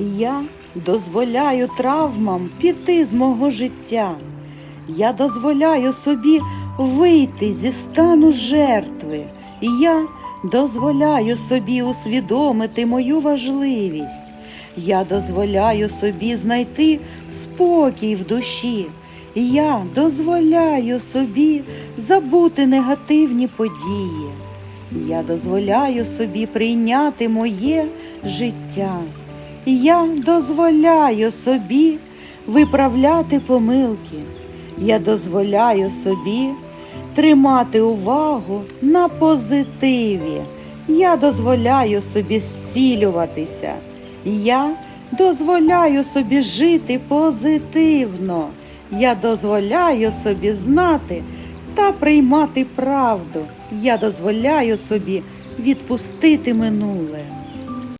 Я дозволяю травмам піти з мого життя. Я дозволяю собі вийти зі стану жертви. Я дозволяю собі усвідомити мою важливість. Я дозволяю собі знайти спокій в душі. Я дозволяю собі забути негативні події. Я дозволяю собі прийняти моє життя. Я дозволяю собі виправляти помилки. Я дозволяю собі тримати увагу на позитиві. Я дозволяю собі зцілюватися. Я дозволяю собі жити позитивно. Я дозволяю собі знати та приймати правду. Я дозволяю собі відпустити минуле.